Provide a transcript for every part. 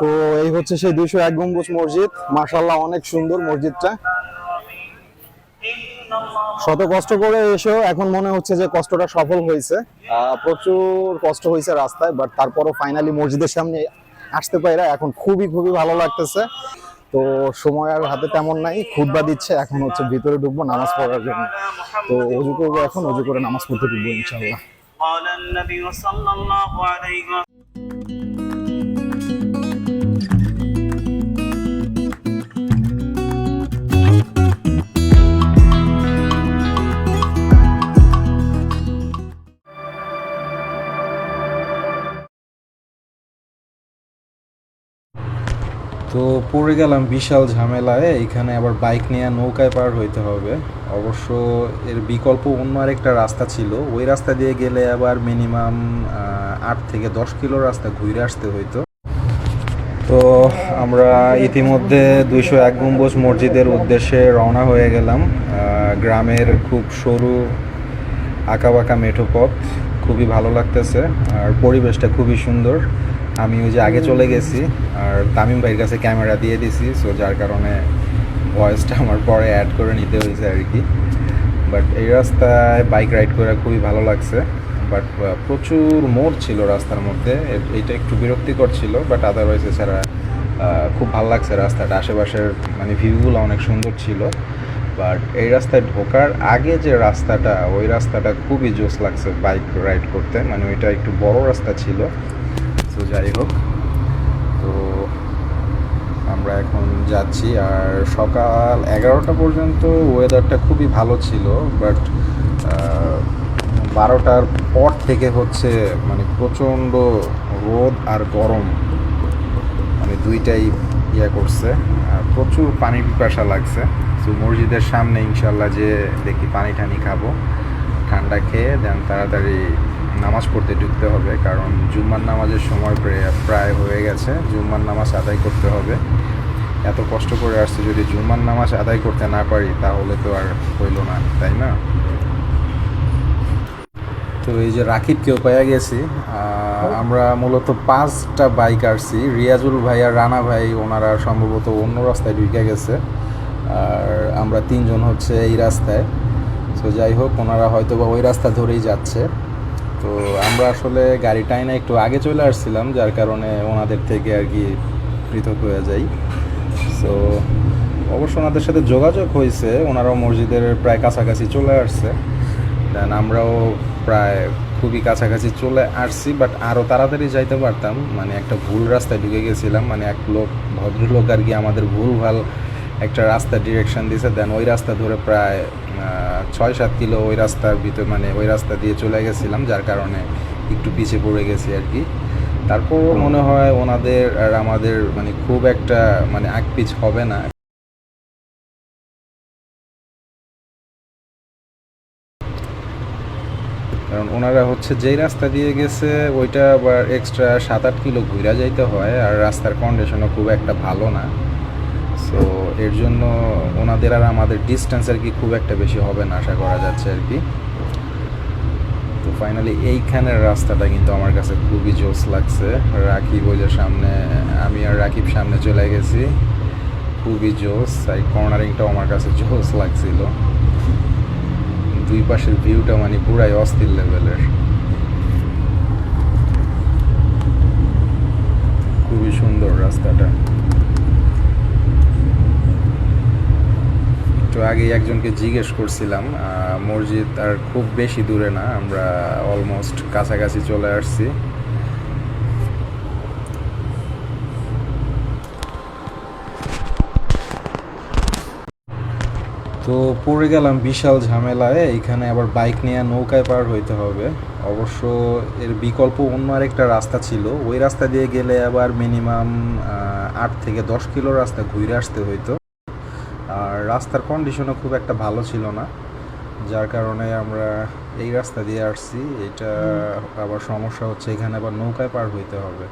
তো এই হচ্ছে সেই দুইশো এক গম্বুজ মসজিদ। মাশাল্লাহ অনেক সুন্দর মসজিদটা। শত কষ্ট করে এসেও এখন মনে হচ্ছে যে কষ্টটা সফল হয়েছে। প্রচুর কষ্ট হয়েছে রাস্তায় বাট তারপরও ফাইনালি মসজিদের সামনে আসতে পাইরা এখন খুবই খুবই ভালো লাগতেছে। তো সময় আর হাতে তেমন নাই খুদবা দিচ্ছে, এখন হচ্ছে ভিতরে ঢুকবো নামাজ পড়ার জন্য। তো অজু করব এখন, অজু করে নামাজ পড়তে ঢুকবো ইনশাল্লাহ তো পড়ে গেলাম বিশাল ঝামেলায়, এখানে আবার বাইক নিয়ে নৌকায় পার হইতে হবে। অবশ্য এর বিকল্প অন্য আরেকটা রাস্তা ছিল। ওই রাস্তা দিয়ে গেলে আবার মিনিমাম আট থেকে দশ কিলো রাস্তা ঘুরে আসতে হইতো। তো আমরা ইতিমধ্যে দুইশো এক গম্বুজ মসজিদের উদ্দেশ্যে রওনা হয়ে গেলাম। গ্রামের খুব সরু আঁকাবাঁকা মেঠো পথ, খুবই ভালো লাগতেছে। আর পরিবেশটা খুবই সুন্দর। আমি ওই যে আগে চলে গেছি, আর তামিম ভাইয়ের কাছে ক্যামেরা দিয়ে দিছি সো যার কারণে ভয়েসটা আমার পরে অ্যাড করে নিতে হয়েছে আর কি। বাট এই রাস্তায় বাইক রাইড করে খুবই ভালো লাগছে বাট প্রচুর মোড় ছিল রাস্তার মধ্যে, এ- এইটা একটু বিরক্তিকর ছিল বাট আদারওয়াইজ এছাড়া খুব ভালো লাগছে রাস্তাটা। আশেপাশের মানে ভিউগুলো অনেক সুন্দর ছিল বাট এই রাস্তায় ঢোকার আগে যে রাস্তাটা, ওই রাস্তাটা খুবই জোস লাগছে বাইক রাইড করতে মানে ওইটা একটু বড় রাস্তা ছিল তো যাই হোক। তো আমরা এখন যাচ্ছি আর সকাল এগারোটা পর্যন্ত ওয়েদারটা খুবই ভালো ছিল বাট বারোটার পর থেকে হচ্ছে মানে প্রচণ্ড রোদ আর গরম। মানে দুইটাই ইয়ে করছে, আর প্রচুর পানি পিপাসা লাগছে। তো মসজিদের সামনে ইনশাল্লাহ যে দেখি পানি টানি খাব, ঠান্ডা খেয়ে দেন তাড়াতাড়ি নামাজ পড়তে ঢুকতে হবে, কারণ জুম্মার নামাজের সময় প্রায়- হয়ে গেছে। জুম্মার নামাজ আদায় করতে হবে। এত কষ্ট করে আসছি, যদি জুম্মার নামাজ আদায় করতে না পারি, তাহলে তো আর হইল না, তাই না? তো এই যে রাকিবকেও পেয়ে গেছি। আমরা মূলত পাঁচটা বাইক আসছি রিয়াজুল ভাই আর রানা ভাই, ওনারা সম্ভবত অন্য রাস্তায় ঢুকে গেছে। আর আমরা তিনজন হচ্ছে এই রাস্তায়। তো যাই হোক, ওনারা হয়তো বা ওই রাস্তা ধরেই যাচ্ছে। তো আমরা আসলে গাড়ি টাইনা একটু আগে চলে আসছিলাম, যার কারণে ওনাদের থেকে আর কি পৃথক হয়ে যাই। তো অবশ্য ওনাদের সাথে যোগাযোগ হয়েছে, ওনারাও মসজিদের প্রায় কাছাকাছি চলে আসছে। দেন আমরাও প্রায় খুবই কাছাকাছি চলে আসছি বাট আরও তাড়াতাড়ি যাইতে পারতাম। মানে একটা ভুল রাস্তায় ঢুকে গেছিলাম মানে এক লোক, ভদ্রলোক আর কি আমাদের ভুল ভালো একটা রাস্তা ডিরেকশন দিয়েছে দেন ওই রাস্তা ধরে প্রায় ছয় সাত কিলো ওই রাস্তার ভিতর মানে ওই রাস্তা দিয়ে চলে গেছিলাম যার কারণে একটু পিছিয়ে পড়ে গেছি আর কি। তারপরও মনে হয় ওনাদের আর আমাদের মানে খুব একটা মানে আকপিচ হবে না। কারণ ওনারা হচ্ছে যেই রাস্তা দিয়ে গেছে ওইটা আবার এক্সট্রা সাত আট কিলো ঘুরা যাইতে হয় আর রাস্তার কন্ডিশনও খুব একটা ভালো না। এর জন্য ওনাদের আর আমাদের ডিস্টেন্স আর কি খুব একটা বেশি হবে না, আশা করা যাচ্ছে আর কি। তো ফাইনালি এইখানের রাস্তাটা কিন্তু আমার কাছে খুবই জোস লাগছে। রাকিব ওই যে সামনে, আমি আর রাকিব সামনে চলে গেছি। খুবই জোস এই কর্নারিংটাও আমার কাছে জোস লাগছিল। দুই পাশের ভিউটা মানে পুরাই অস্থির লেভেলের খুবই সুন্দর রাস্তাটা। একটু আগে একজনকে জিজ্ঞেস করছিলাম মসজিদ আর খুব বেশি দূরে না, আমরা অলমোস্ট কাছাকাছি চলে আসছি। তো পড়ে গেলাম বিশাল ঝামেলায়, এখানে আবার বাইক নিয়ে নৌকায় পার হইতে হবে। অবশ্য এর বিকল্প অন্য আরেকটা রাস্তা ছিল, ওই রাস্তা দিয়ে গেলে আবার মিনিমাম আট থেকে দশ কিলো রাস্তা ঘুরে আসতে হইতো। রাস্তার কন্ডিশনও খুব একটা ভালো ছিল না। যার কারণে আমরা এই রাস্তা দিয়ে আসছি। এটা আবার সমস্যা হচ্ছে এখানে আবার নৌকায় পার হইতে হবে।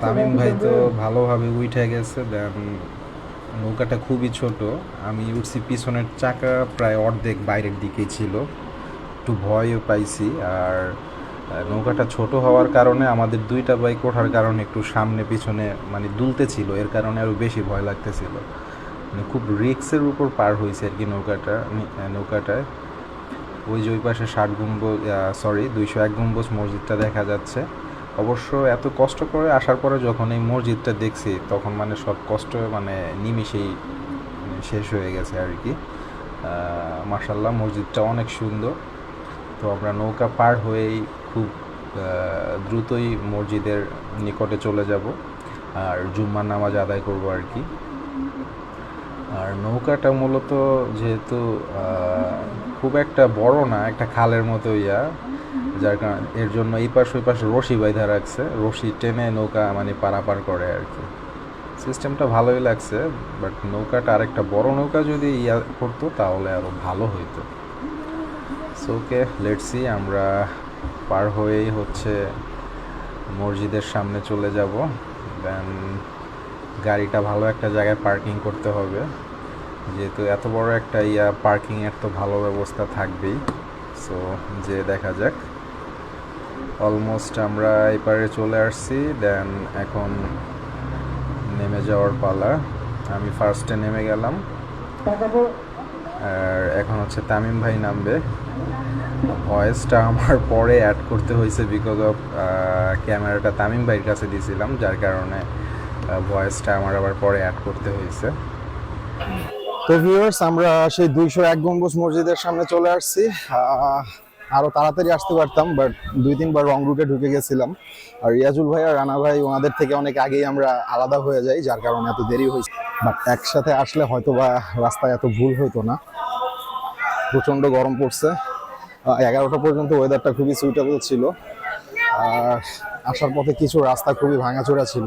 তামিম ভাই তো ভালোভাবে উঠে গেছে দেন নৌকাটা খুবই ছোট। আমি উঠছি পিছনের চাকা প্রায় অর্ধেক বাইরের দিকেই ছিল। একটু ভয়ও পাইছি আর নৌকাটা ছোট হওয়ার কারণে আমাদের দুইটা বাইক ওঠার কারণে একটু সামনে, পিছনে মানে দুলতে ছিল এর কারণে আরও বেশি ভয় লাগতেছিল। মানে খুব রিক্সের উপর পার হয়েছে আর কি নৌকাটা। নৌকাটায়। ওই যে ওই পাশে ষাট গম্বুজ সরি দুইশো এক গম্বুজ মসজিদটা দেখা যাচ্ছে। অবশ্য এত কষ্ট করে আসার পরে যখন এই মসজিদটা দেখছি, তখন মানে সব কষ্ট মানে নিমিষেই মানে শেষ হয়ে গেছে আর কি। মার্শাল্লাহ মসজিদটা অনেক সুন্দর। তো আমরা নৌকা পার হয়েই খুব দ্রুতই মসজিদের নিকটে চলে যাব আর জুম্মার নামাজ আদায় করব আর কি। আর নৌকাটা মূলত যেহেতু খুব একটা বড় না, একটা খালের মতো ইয়া, যার কারণে এর জন্য এই পাশ ওই পাশে রশি বাইধা রাখছে, রশি টেনে নৌকা মানে পারাপার করে আর কি। সিস্টেমটা ভালোই লাগছে, বাট নৌকাটা আরেকটা বড় নৌকা যদি ইয়া করতো, তাহলে আরও ভালো হইতো। সো ওকে লেটসি আমরা পার হয়েই হচ্ছে মসজিদের সামনে চলে যাব। দেন গাড়িটা ভালো একটা জায়গায় পার্কিং করতে হবে। যেহেতু এত বড় একটা ইয়া পার্কিংয়ের তো ভালো ব্যবস্থা থাকবেই। সো যে দেখা যাক। অলমোস্ট আমরা এপারে চলে আসছি। দেন এখন নেমে যাওয়ার পালা। আমি ফার্স্টে নেমে গেলাম। আর এখন হচ্ছে তামিম ভাই নামবে। ভয়েসটা আমার পরে অ্যাড করতে হয়েছে বিকজ অফ ক্যামেরাটা তামিম ভাইয়ের কাছে দিয়েছিলাম, যার কারণে ভয়েসটা আমার আবার পরে অ্যাড করতে হয়েছে। তো ভিউয়ার্স আমরা সেই দুইশো এক গম্বুজ মসজিদের সামনে চলে আসছি। আহ, আরও তাড়াতাড়ি আসতে পারতাম বাট দুই তিনবার রং রুটে ঢুকে গেছিলাম। আর রিয়াজুল ভাই আর রানা ভাই ওনাদের থেকে অনেক আগেই আমরা আলাদা হয়ে যাই যার কারণে এত দেরি হয়েছে। বাট একসাথে আসলে হয়তো বা রাস্তায় এত ভুল হতো না। প্রচণ্ড গরম পড়ছে। এগারোটা পর্যন্ত ওয়েদারটা খুবই সুইটেবল ছিল। আর আসার পথে কিছু রাস্তা খুবই ভাঙাচোরা ছিল।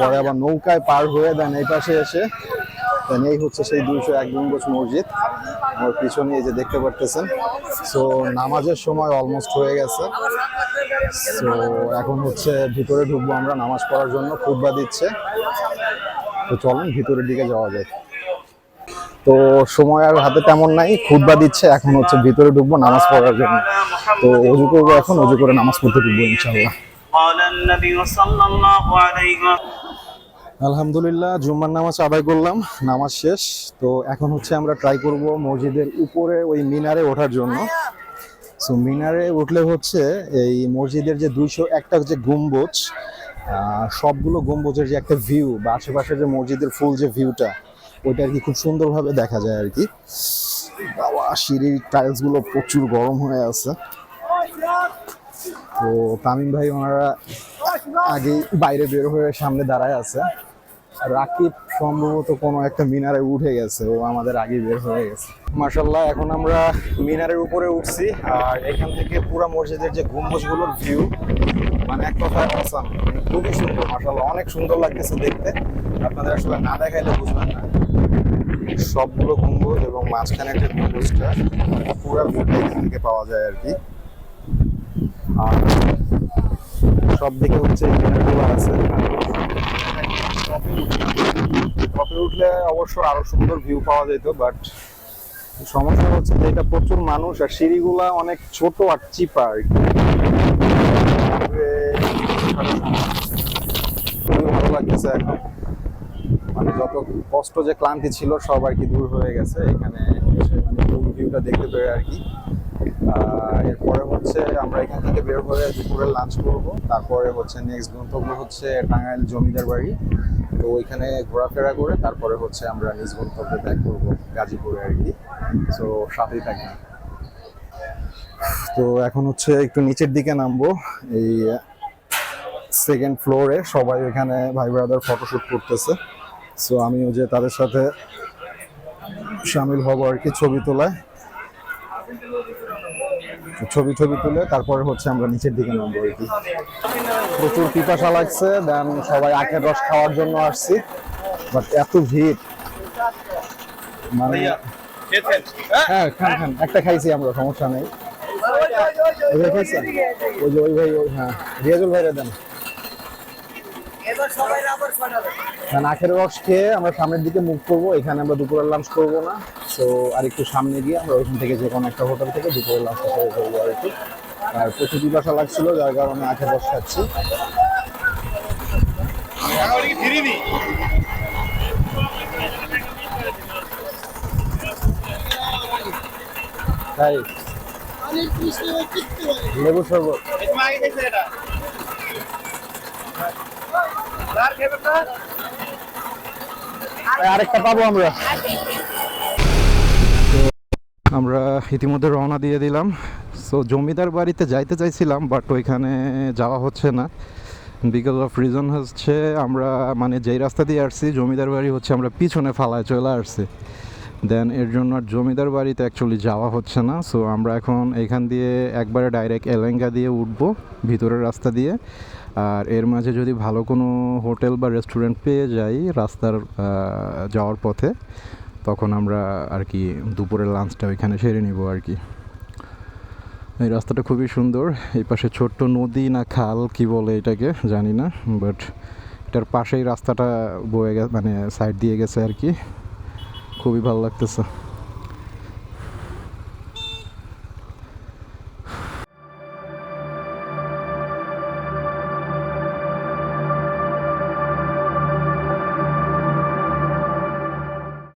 পরে আবার নৌকায় পার হয়ে দেন এই পাশে এসে এই হচ্ছে সেই দুইশো এক গম্বুজ মসজিদ। আমার পিছনে এই যে দেখতে পারতেছেন। সো নামাজের সময় অলমোস্ট হয়ে গেছে। সো এখন হচ্ছে ভিতরে ঢুকবো আমরা, নামাজ পড়ার জন্য খুববা দিচ্ছে। তো চলেন ভিতরের দিকে যাওয়া যায় তো সময় আর হাতে তেমন নাই, খুতবা দিচ্ছে, এখন হচ্ছে ভিতরে ঢুকবো নামাজ পড়ার জন্য। তো অজু করব এখন, অজু করে নামাজ পড়তে ঢুকবো ইনশাল্লাহ আলহামদুলিল্লাহ, জুম্মার নামাজ আদায় করলাম, নামাজ শেষ। তো এখন হচ্ছে আমরা ট্রাই করব মসজিদের উপরে, ওই মিনারে ওঠার জন্য। সো মিনারে উঠলে হচ্ছে এই মসজিদের যে দুইশো একটা যে গম্বুজ সবগুলো গম্বুজের যে একটা ভিউ বা আশেপাশে যে মসজিদের ফুল যে ভিউটা ওইটা আর কি খুব সুন্দরভাবে দেখা যায় আর কি। বাবা, সিঁড়ির টাইলসগুলো প্রচুর গরম হয়ে আছে। তো তামিম ভাই ওনারা আগে বাইরে বের হয়ে সামনে দাঁড়ায় আছে। রাকিব সম্ভবত কোনো একটা মিনারে উঠে গেছে, ও আমাদের আগে বের হয়ে গেছে। মার্শাল্লাহ এখন আমরা মিনারের উপরে উঠছি, আর এখান থেকে পুরো মসজিদের যে গম্বুজগুলোর ভিউ মানে এক কথায় অসাম খুবই সুন্দর মার্শাল্লাহ অনেক সুন্দর লাগতেছে দেখতে। আপনাদের আসলে না দেখাইলে বুঝবেন না। সবগুলো গম্বুজ এবং মাঝখানে একটা গম্বুজটা পুরো ভিউটা এখান থেকে পাওয়া যায় আর কি। আর সব দিকে হচ্ছে মিনারগুলো আছে টপে উঠলে অবশ্য আরও সুন্দর ভিউ পাওয়া যেত বাট সমস্যা হচ্ছে যে এটা প্রচুর মানুষ আর সিঁড়িগুলা অনেক ছোট আর চিপা আর কি খুবই ভালো লাগতেছে এখন। মানে যত কষ্ট যে ক্লান্তি ছিল সব আর কি দূর হয়ে গেছে, এখানে এসে মানে ভিউটা দেখতে পেরে আর কি। এরপরে হচ্ছে আমরা এখান থেকে বের হয়ে দুপুরে লাঞ্চ করব, তারপরে হচ্ছে নেক্সট গন্তব্য হচ্ছে টাঙ্গাইল জমিদার বাড়ি। তো ওইখানে ঘোরাফেরা করে তারপরে হচ্ছে আমরা নিজ গন্তব্যে ব্যাক করব, গাজীপুরে আর কি। তো সাথেই থাকবেন। তো এখন হচ্ছে একটু নিচের দিকে নামবো। এই সেকেন্ড ফ্লোরে সবাই এখানে ভাই ব্রাদার ফটোশ্যুট করতেছে। সো আমিও যে তাদের সাথে সামিল হব আর কি ছবি তোলায়। ছবি ছবি তুলে তারপরে হচ্ছে আমরা নিচের দিকে নামবো আর কি। প্রচুর পিপাসা লাগছে দেন সবাই আখের রস খাওয়ার জন্য আসছি। বাট এত ভিড়। মানে হ্যাঁ? খান খান। একটা খাইছি আমরা সমস্যা নেই। ওই ভাই খাইছেন? ওই যে ওই ভাই ওই হ্যাঁ। রিয়াজুল ভাইরে দেন। আখের রস খেয়ে আমরা সামনের দিকে মুভ করব। এখানে আমরা দুপুরের লাঞ্চ করব না। তো আর একটু সামনে গিয়ে আমরা ওইখান থেকে যে কোনো একটা হোটেল থেকে দুপুরের লাঞ্চটা করে করব আর একটু আর প্রচুর পিপাসা লাগছিল, যার কারণে আখের রস খাচ্ছি তাই? লেবু শরবত। আরেকটা পাবো আমরা। আমরা ইতিমধ্যে রওনা দিয়ে দিলাম। সো জমিদার বাড়িতে যাইতে চাইছিলাম বাট ওইখানে যাওয়া হচ্ছে না। বিকজ অফ রিজন হচ্ছে আমরা মানে যেই রাস্তা দিয়ে আসছি, জমিদার বাড়ি হচ্ছে আমরা পিছনে ফালায় চলে আসছি। দেন এর জন্য আর জমিদার বাড়িতে অ্যাকচুয়ালি যাওয়া হচ্ছে না। সো আমরা এখন এখান দিয়ে একবারে ডাইরেক্ট এলেঙ্গা দিয়ে উঠবো, ভিতরের রাস্তা দিয়ে। আর এর মাঝে যদি ভালো কোনো হোটেল বা রেস্টুরেন্ট পেয়ে যাই রাস্তার যাওয়ার পথে তখন আমরা আর কি দুপুরের লাঞ্চটা ওইখানে সেরে নিব আর কি। এই রাস্তাটা খুবই সুন্দর। এই পাশে ছোট্ট নদী না খাল, কি বলে এটাকে জানি না বাট এটার পাশেই রাস্তাটা বয়ে গেছে মানে সাইড দিয়ে গেছে আর কি। খুবই ভালো লাগতেছে।